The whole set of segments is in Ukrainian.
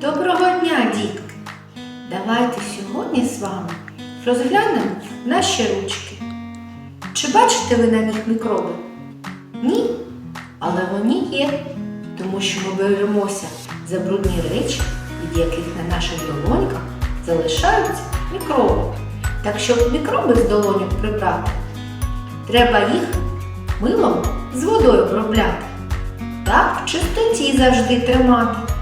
Доброго дня, дітки! Давайте сьогодні з вами розглянемо наші ручки. Чи бачите ви на них мікроби? Ні, але вони є, тому що ми беремося за брудні речі, від яких на наших долоньках залишаються мікроби. Так щоб мікроби з долоньок прибрати, треба їх милом з водою обробляти. Так в чистоті завжди тримати.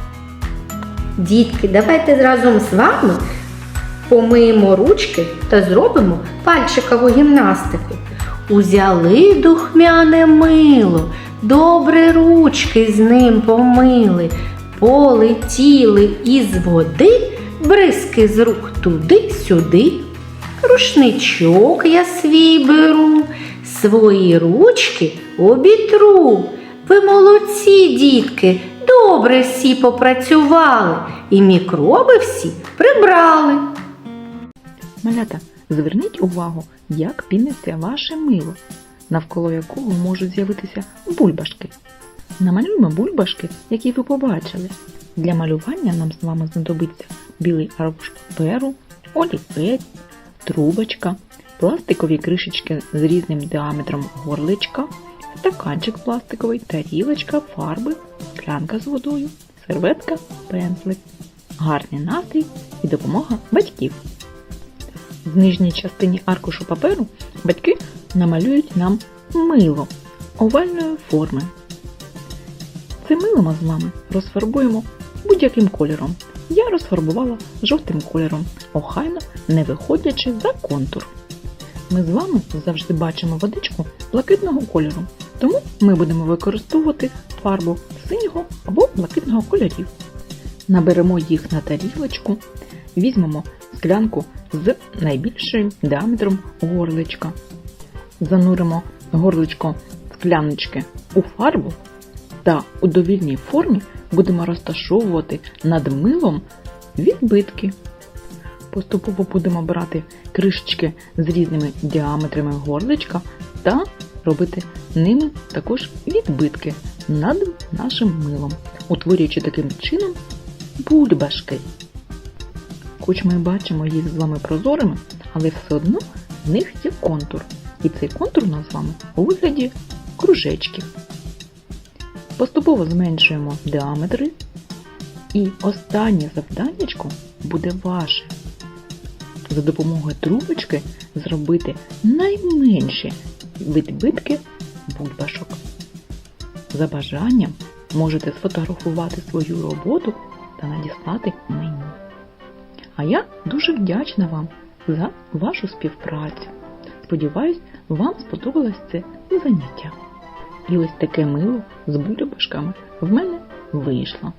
Дітки, давайте разом з вами помиємо ручки та зробимо пальчикову гімнастику. Узяли духмяне мило, добре ручки з ним помили, полетіли із води, бризки з рук туди-сюди. Рушничок я свій беру, свої ручки обітру. Ви молодці, дітки, добре всі попрацювали і мікроби всі прибрали. Малята, зверніть увагу, як піниться ваше мило, навколо якого можуть з'явитися бульбашки. Намалюємо бульбашки, які ви побачили. Для малювання нам з вами знадобиться білий аркуш паперу, олівець, трубочка, пластикові кришечки з різним діаметром горличка, стаканчик пластиковий, тарілочка, фарби, склянка з водою, серветка, пензлик, гарний настрій і допомога батьків. В нижній частині аркушу паперу батьки намалюють нам мило овальної форми. Це мило ми з вами розфарбуємо будь-яким кольором. Я розфарбувала жовтим кольором, охайно не виходячи за контур. Ми з вами завжди бачимо водичку блакитного кольору, тому ми будемо використовувати фарбу синього або блакитного кольорів. Наберемо їх на тарілочку, візьмемо склянку з найбільшим діаметром горличка. Зануримо горличко скляночки у фарбу та у довільній формі будемо розташовувати над милом відбитки. Поступово будемо брати кришечки з різними діаметрами горличка та робити ними також відбитки над нашим милом, утворюючи таким чином бульбашки. Хоч ми бачимо їх з вами прозорими, але все одно в них є контур. І цей контур у нас з вами у вигляді кружечків. Поступово зменшуємо діаметри. І останнє завданнячко буде ваше. За допомогою трубочки зробити найменші відбитки бульбашок. За бажанням можете сфотографувати свою роботу та надіслати мені. А я дуже вдячна вам за вашу співпрацю. Сподіваюсь, вам сподобалось це заняття. І ось таке мило з бульбашками в мене вийшло.